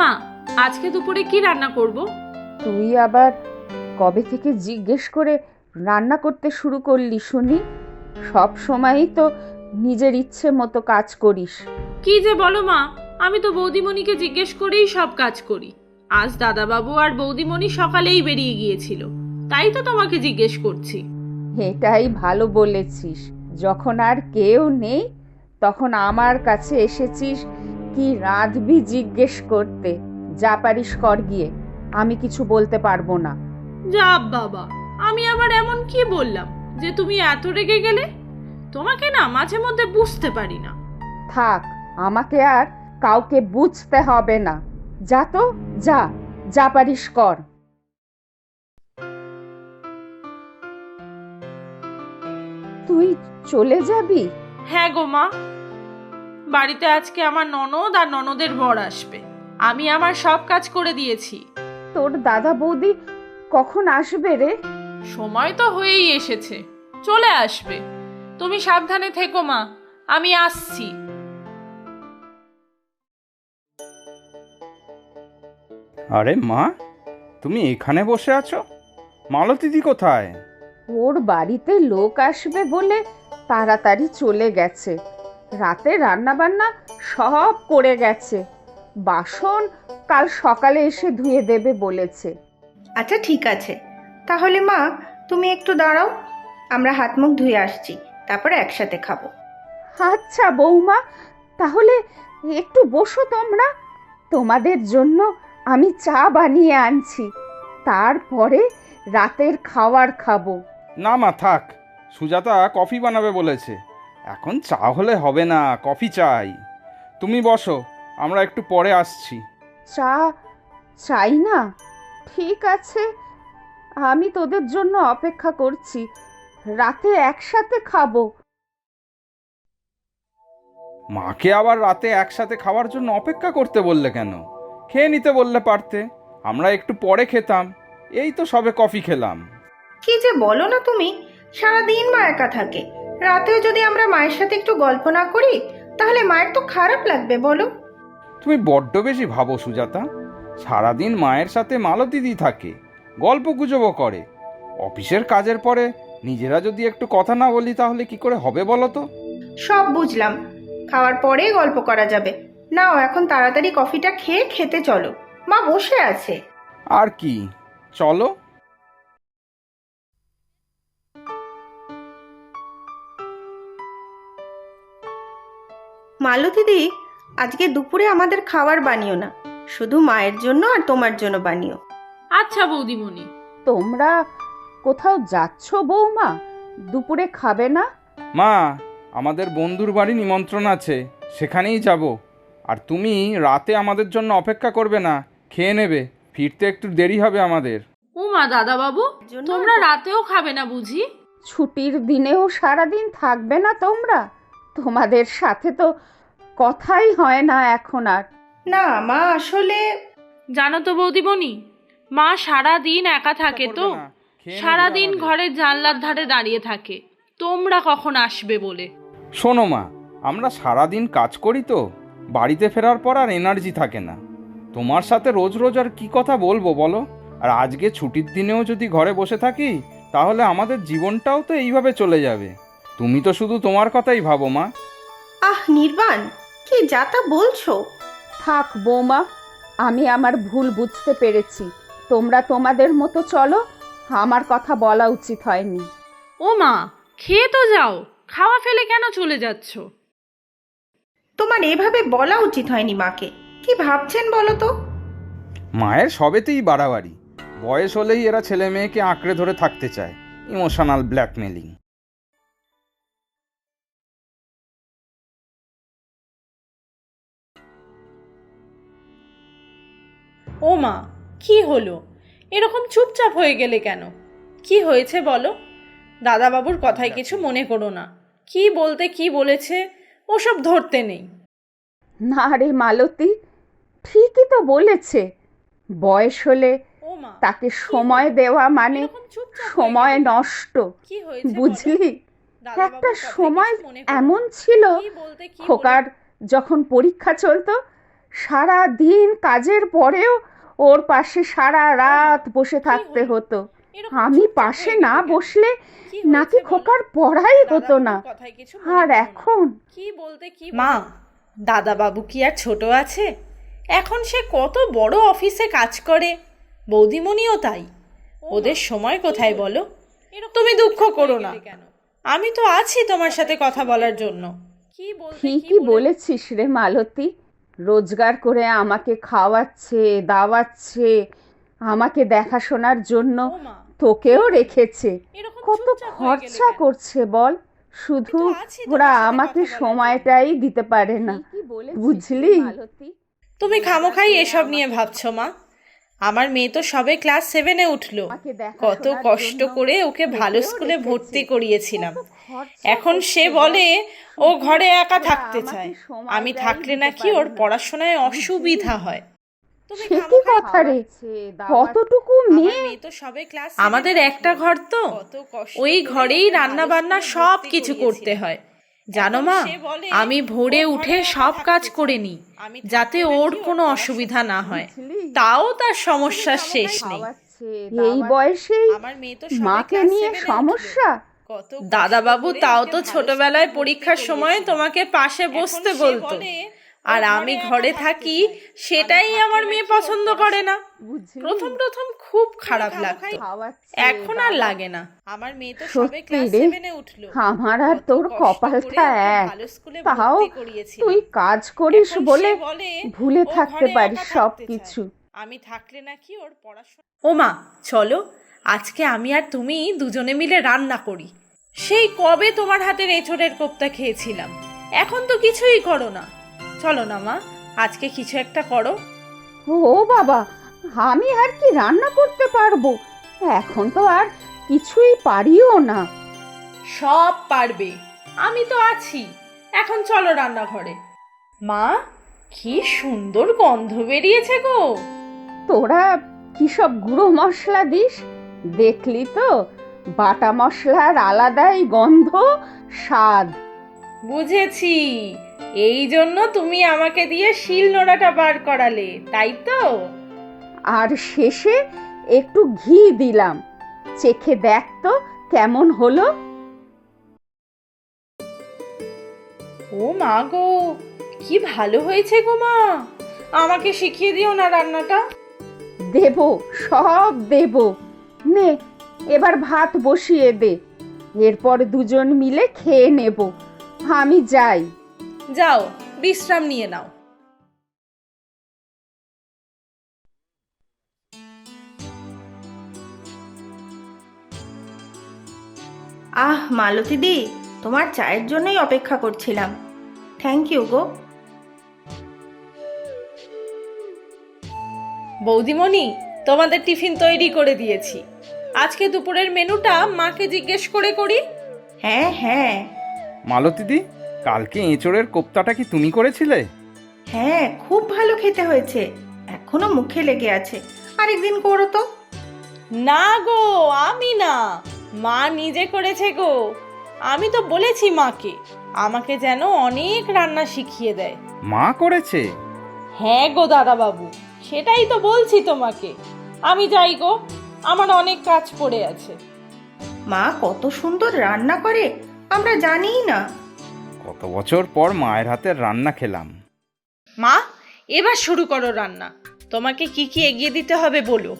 মা আজকে দুপুরে কি রান্না করব? তুই আবার কবে থেকে জিজ্ঞেস করে রান্না করতে শুরু করলি শুনি? সব সময়ই তো নিজের ইচ্ছে মতো কাজ করিস। কি যে বলো মা আমি তো বৌদিমণিকে জিজ্ঞেস করেই সব কাজ করি। আজ দাদাবাবু আর বৌদিমণি সকালেই বেরিয়ে গিয়েছিল তাই তো তোমাকে জিজ্ঞেস করছি। এটাই ভালো বলেছিস। যখন আর কেউ নেই তখন আমার কাছে এসেছিস কি রাঁধবি জিজ্ঞেস করতে যা পারিস কর গিয়ে আমি কিছু বলতে পারব না। যা বাবা আমি আবার এমন কি বললাম যে তুমি এত রেগে গেলে? তোমাকে না মাঝে মধ্যে বুঝতে পারি না। থাক আমাকে আর কাউকে বুঝতে হবে না। যা তো যা যা পারিস কর। তুই চলে যাবি? হ্যাঁ গো মা। বাড়িতে আজকে আমার ননদ আর ননদের বর আসবে। আমি আমার সব কাজ করে দিয়েছি। তোর দাদা বৌদি কখন আসবে রে? সময় তো হয়েই এসেছে। চলে আসবে। তুমি সাবধানে থেকো মা। আমি আসছি। আরে মা তুমি এখানে বসে আছো? মালতীদি কোথায়? ওর বাড়িতে লোক আসবে বলে তাড়াতাড়ি চলে গেছে। রাতে রান্নাবান্না সব করে গেছে। বাসন কাল সকালে এসে ধুয়ে দেবে বলেছে। আচ্ছা ঠিক আছে। তাহলে মা তুমি একটু দাঁড়াও। আমরা হাত মুখ ধুয়ে আসছি তারপরে একসাথে খাব। আচ্ছা বৌমা তাহলে একটু বসো তোমরা। তোমাদের জন্য আমি চা বানিয়ে আনছি। তারপরে রাতের খাবার খাব। না মা থাক। সুজাতা কফি বানাবে বলেছে। এখন চা হলে হবে না কফি চাই। তুমি বসো আমরা একটু পরে আসছি। চা? চাই না? ঠিক আছে আমি তোদের জন্য অপেক্ষা করছি। রাতে একসাথে খাব। মাকে আবার রাতে একসাথে খাওয়ার জন্য অপেক্ষা করতে বললে কেন? খেয়ে নিতে বললে পারতে আমরা একটু পরে খেতাম এই তো সবে কফি খেলাম। কি যে বলো না তুমি সারাদিন মা একা থাকে। রাতেও যদি আমরা মায়ের সাথে একটু গল্প না করি তাহলে মায়ের তো খারাপ লাগবে বলো। তুমি বড্ড বেশি ভাবো সুজাতা। সারাদিন মায়ের সাথে মালতীদি থাকে গল্প গুজবও করে। অফিসের কাজের পরে নিজেরা যদি একটু কথা না বলি তাহলে কি করে হবে বলো তো? সব বুঝলাম। খাওয়ার পরেই গল্প করা যাবে। নাও এখন তাড়াতাড়ি কফিটা খেয়ে খেতে চলো। মা বসে আছে। আর কি? চলো। মালতীদি আজকে দুপুরে আমাদের খাবার বানিও না। শুধু মায়ের জন্য আর তোমার জন্য বানিও। আচ্ছা বৌদিমণি। তোমরা কোথাও যাচ্ছ বৌমা? দুপুরে খাবে না? মা আমাদের বন্ধুর বাড়ি নিমন্ত্রণ আছে সেখানেই যাব। আর তুমি রাতে আমাদের জন্য অপেক্ষা করবে না খেয়ে নেবে ফিরতে একটু দেরি হবে আমাদের। উমা দাদাবাবু জন্য তোমরা রাতেও খাবে না বুঝি? ছুটির দিনেও সারাদিন থাকবে না তোমরা? তোমাদের সাথে তো কথাই হয় না এখন আর। না মা আসলে জানো তো বৌদিমণি মা সারা দিন একা থাকে তো। সারা দিন। ঘরের জানলার ধারে দাঁড়িয়ে থাকে। তোমরা কখন আসবে বলে? শোনো মা আমরা সারাদিন কাজ করি তো বাড়িতে ফেরার পর আর এনার্জি থাকে না। তোমার সাথে রোজ রোজ আর কি কথা বলব বলো? আর আজকে ছুটির দিনেও যদি ঘরে বসে থাকি তাহলে আমাদের জীবনটাও তো এইভাবে চলে যাবে। তুমি তো শুধু তোমার কথাই ভাবো মা। আহ নির্বাণ কি যা তা বলছো? থাক বৌমা আমি আমার ভুল বুঝতে পেরেছি। তোমরা তোমাদের মতো চলো আমার কথা বলা উচিত হয়নি। ও মা খেয়ে তো যাও খাওয়া ফেলে কেন চলে যাচ্ছ? তোমার এভাবে বলা উচিত হয়নি মাকে। কি ভাবছেন বলো তো? মায়ের সবেতেই বাড়াবাড়ি। বয়স হলেই এরা ছেলে মেয়েকে আঁকড়ে ধরে থাকতে চায়। ইমোশনাল ব্ল্যাকমেলিং ও মা কি হলো? এরকম চুপচাপ হয়ে গেলে কেন? কি হয়েছে বলো? দাদাবাবুর কথায় কিছু মনে করো না। কি বলতে কি বলেছে ওসব ধরতে নেই। না রে মালতী ঠিকই তো বলেছে। বয়স হলে তাকে সময় দেওয়া মানে সময় নষ্ট। কি বুঝলি? একটা সময় মনে। এমন ছিল খোকার যখন পরীক্ষা চলতো সারা দিন কাজের পরেও ওর পাশে সারা রাত বসে থাকতে হতো। আমি পাশে না বসলে নাকি খোকার পড়াই হতো না। কিছু আর এখন? কি বলতে কি মা দাদাবাবু কি আর ছোট আছে? এখন সে কত বড় অফিসে কাজ করে? বৌদিমণিও তাই। ওদের সময় কোথায় বলো? তুমি দুঃখ করো না। আমি তো আছি তোমার সাথে কথা বলার জন্য। কি ঠিকই বলেছিস রে মালতী। রোজগার করে আমাকে খাওয়াচ্ছে দাওয়াচ্ছে আমাকে দেখাশোনার জন্য তোকেও রেখেছে। কত খরচা করছে বল? শুধু ওরা আমাকে সময়টাই দিতে পারে না। বুঝলি? তুমি খামোখাই এসব নিয়ে ভাবছ মা? আমার মেয়ে তো সবে ক্লাস সেভেনে উঠল। কত কষ্ট করে ওকে ভালো স্কুলে ভর্তি করিয়েছিলাম। এখন সে বলে? ও ঘরে একা থাকতে চায়। আমি থাকলে নাকি ওর পড়াশোনায় অসুবিধা হয়? কতটুকু মেয়ে? মেয়ে তো সবে ক্লাস আমাদের একটা ঘর তো। ওই ঘরেই রান্না বান্না সব কিছু করতে হয়। জানো মা আমি ভোরে উঠে সব কাজ করে নিই যাতে ওর কোনো অসুবিধা না হয়। তাও তার সমস্যার শেষ নেই। এই বয়সেই আমার মেয়ে তো মাকে নিয়ে সমস্যা। দাদাবাবু তাও তো ছোটবেলায় পরীক্ষার সময় তোমাকে পাশে বসতে বলতো। আর আমি ঘরে থাকি সেটাই আমার মেয়ে পছন্দ করে না। প্রথম প্রথম খুব খারাপ লাগতো। এখন আর লাগে না। আমার মেয়ে তো সবে ক্লাস রে, সেভেনে উঠল। আমার আর তোর কপালটা এক। তাও তুই কাজ করিস বলে বলে ভুলে থাকতে পারিস সব কিছু। আমি থাকলে নাকি ওর পড়াশোনা ও মা চলো আজকে আমি আর তুমি দুজনে মিলে রান্না করি। সেই কবে তোমার হাতের এঁচড়ের কোপ্তা খেয়েছিলাম। এখন তো কিছুই করো না। চলো না মা আজকে কিছু একটা করো। ও বাবা আমি আর কি রান্না করতে পারব? এখন তো আর কিছুই পারিও না। সব পারবে আমি তো আছি। এখন চলো রান্নাঘরে। মা কি সুন্দর গন্ধ বেরিয়েছে গো। তোরা কি সব গুঁড়ো মশলা দিস? দেখলি তো বাটা মশলার আলাদাই গন্ধ স্বাদ। বুঝেছি। এই জন্য তুমি আমাকে দিয়ে শিল নোড়াটা বার করালে তাই তো? আর শেষে একটু ঘি দিলাম। চেখে দেখ তো কেমন হলো। ও মা গো কি ভালো হয়েছে গো মা। আমাকে শিখিয়ে দিও না রান্নাটা। দেব সব দেব। নে এবার ভাত বসিয়ে দে। এরপর দুজন মিলে খেয়ে নেব। আমি যাই। যাও বিশ্রাম নিয়ে নাও। আহ মালতী দি তোমার চায়ের জন্যই অপেক্ষা করছিলাম। থ্যাংক ইউ গো। বৌদিমণি তোমাদের টিফিন তৈরি করে দিয়েছি। আজকে দুপুরের মেনুটা মাকে জিজ্ঞেস করে করি। হ্যাঁ হ্যাঁ। মালতীদি কালকে এঁচড়ের কোপ্তাটা কি তুমি করেছিলে? হ্যাঁ খুব ভালো খেতে হয়েছে। এখনও মুখে লেগে আছে। আরেকদিন করো তো। না গো আমি না। মা নিজে করেছে গো। আমি তো বলেছি মাকে আমাকে যেন অনেক রান্না শিখিয়ে দেয়। মা করেছে? হ্যাঁ গো দাদাবাবু সেটাই তো বলছি তোমাকে। আমি যাই গো আমার অনেক কাজ পড়ে আছে। মা কত সুন্দর রান্না করে। আমরা জানিই না। কত বছর পর মায়ের হাতের রান্না খেলাম। মা এবার শুরু করো রান্না। তোমাকে কি কি এগিয়ে দিতে হবে বলো।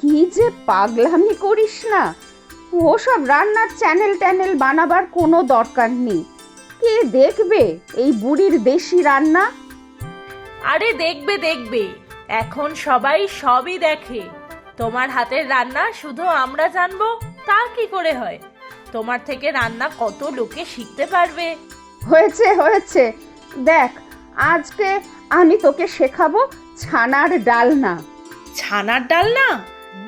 কি যে পাগলামি করিস না। ওসব রান্নার চ্যানেল ট্যানেল বানাবার কোনো দরকার নেই। কে দেখবে এই বুড়ির দেশি রান্না? আরে দেখবে দেখবে। এখন সবাই সবই দেখে। তোমার হাতের রান্না শুধু আমরা জানব তা কি করে হয়? তোমার থেকে রান্না কত লোকে শিখতে পারবে? হয়েছে হয়েছে। দেখ আজকে আমি তোকে শেখাবো ছানার ডালনা। ছানার ডালনা?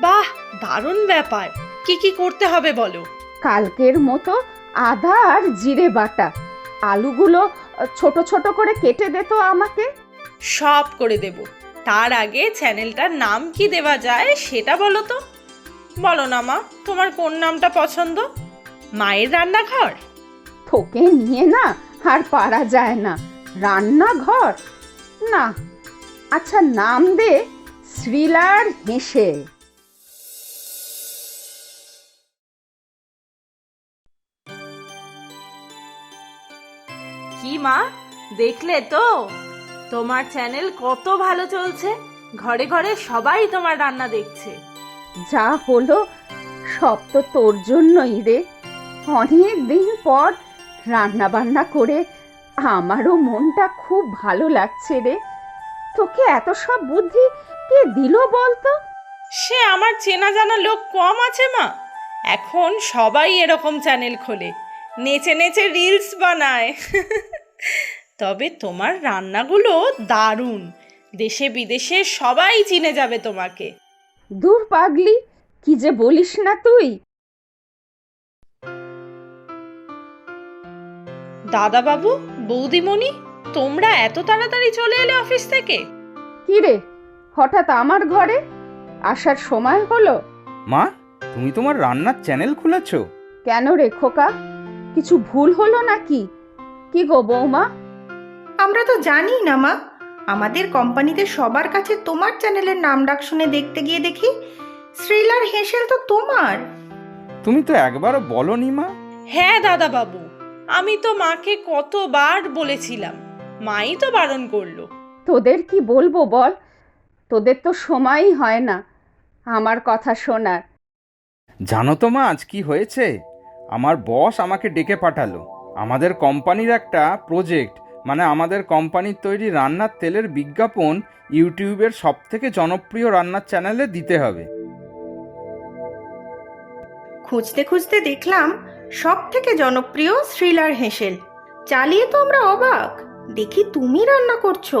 বাহ দারুণ ব্যাপার। কি কি করতে হবে বলো? কালকের মতো আদা আর জিরে বাটা। আলুগুলো ছোট ছোট করে কেটে দে তো আমাকে। সব করে দেব। তার আগে চ্যানেলটার নাম কি দেওয়া যায় সেটা বলো তো। বলো না মা তোমার কোন নামটা পছন্দ? মায়ের রান্নাঘর? তোকে নিয়ে না আর পারা যায় না। রান্নাঘর? না। আচ্ছা নাম দে শ্রীলার হেসে। কি মা? দেখলে তো? তোমার চ্যানেল কত ভালো চলছে। ঘরে ঘরে সবাই তোমার রান্না দেখছে। যা হলো সব তো তোর জন্যই রে। অনেক দিন পর রান্না বান্না করে আমারও মনটা খুব ভালো লাগছে রে। তোকে এত সব বুদ্ধি কে দিল বলতো? সে আমার চেনা জানা লোক কম আছে মা। এখন সবাই এরকম চ্যানেল খোলে নেচে নেচে রিলস বানায়। তবে তোমার রান্নাগুলো দারুণ দেশে বিদেশে সবাই চিনে যাবে তোমাকে। দূর পাগলি কি যে বলিস না তুই? দাদা বাবু বৌদিমণি তোমরা এত তাড়াতাড়ি চলে এলে অফিস থেকে? কি রে হঠাৎ আমার ঘরে আসার সময় হলো? মা তুমি তোমার রান্নার চ্যানেল খুলেছো? কেন রে খোকা? কিছু ভুল হলো নাকি? কি গো বৌমা? আমরা তো জানি না মা। আমাদের কোম্পানিতে সবার কাছে তোমার চ্যানেলের নাম ডাক শুনে দেখতে গিয়ে দেখি শ্রীলার হেসেল তো তোমার। তুমি তো একবারও বলনি মা। হ্যাঁ দাদা বাবু আমি তো মাকে কতবার বলেছিলাম। মাই তো বারণ করল। তোদের কি বলব বল? তোদের তো সময়ই হয় না আমার কথা শোনার। জানো তো মা আজ কি হয়েছে? আমার বস আমাকে ডেকে পাঠালো। আমাদের কোম্পানির একটা প্রজেক্ট মানে আমাদের কোম্পানির তৈরি রান্নার তেলের বিজ্ঞাপন ইউটিউবের সব থেকে জনপ্রিয় রান্নার চ্যানেলে দিতে হবে। খুঁজতে খুঁজতে দেখলাম সব থেকে জনপ্রিয় শ্রীলার হেসেল। চালিয়ে তো আমরা অবাক। দেখি তুমি রান্না করছ।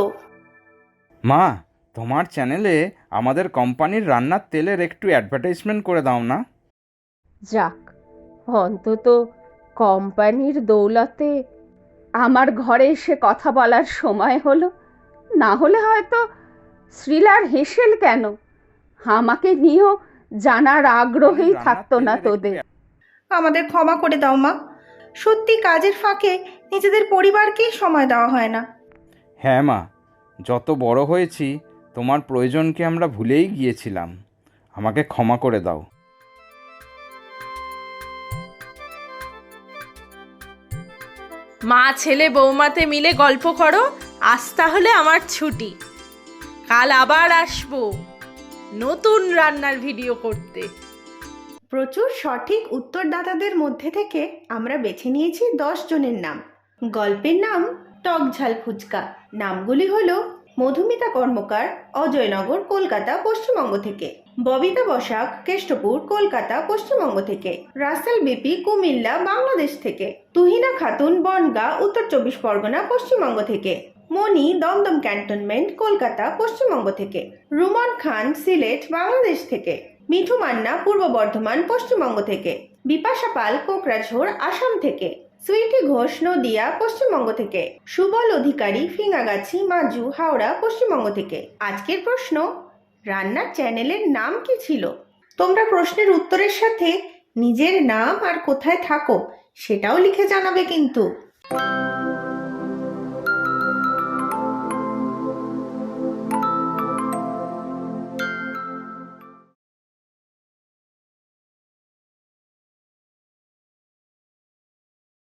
মা তোমার চ্যানেলে আমাদের কোম্পানির রান্নার তেলের একটু অ্যাডভার্টাইজমেন্ট করে দাও না। যাক অন্তত কোম্পানির দৌলতে আমার ঘরে এসে কথা বলার সময় হলো। না হলে হয়তো শ্রীলার হেসেল কেন? আমাকে নিয়েও জানার আগ্রহই থাকতো না তোদের। আমাদের ক্ষমা করে দাও মা। সত্যি কাজের ফাঁকে নিজেদের পরিবারকেই সময় দেওয়া হয় না। হ্যাঁ মা। যত বড় হয়েছি তোমার প্রয়োজনকে আমরা ভুলেই গিয়েছিলাম। আমাকে ক্ষমা করে দাও। মা ছেলে বৌমাতে মিলে গল্প করো। আজ তাহলে আমার ছুটি। কাল আবার আসব। নতুন রান্নার ভিডিও করতে। প্রচুর সঠিক উত্তরদাতাদের মধ্যে থেকে আমরা বেছে নিয়েছি দশ জনের নাম। গল্পের নাম টক ঝাল ফুচকা। নামগুলি হলো মধুমিতা কর্মকার, অজয়নগর, কলকাতা, পশ্চিমবঙ্গ থেকে। ববিতা বসাক, কেষ্টপুর, কলকাতা, পশ্চিমবঙ্গ থেকে। রাসেল বিপি, কুমিল্লা, বাংলাদেশ থেকে। তুহিনা খাতুন, বনগা, উত্তর চব্বিশ পরগনা, পশ্চিমবঙ্গ থেকে। মণি, দমদম ক্যান্টনমেন্ট, কলকাতা, পশ্চিমবঙ্গ থেকে। রুমন খান, সিলেট, বাংলাদেশ থেকে। মিঠু মান্না পূর্ব বর্ধমান, পশ্চিমবঙ্গ থেকে। বিপাশা পাল, কোকরাঝোড়, আসাম থেকে। সুইটি ঘোষ, নদিয়া, পশ্চিমবঙ্গ থেকে। সুবল অধিকারী ফিঙ্গাগাছি মাজু হাওড়া, পশ্চিমবঙ্গ থেকে। আজকের প্রশ্ন, রান্নার চ্যানেলের নাম কি ছিল? তোমরা প্রশ্নের উত্তরের সাথে নিজের নাম আর কোথায় থাকো সেটাও লিখে জানাবে কিন্তু।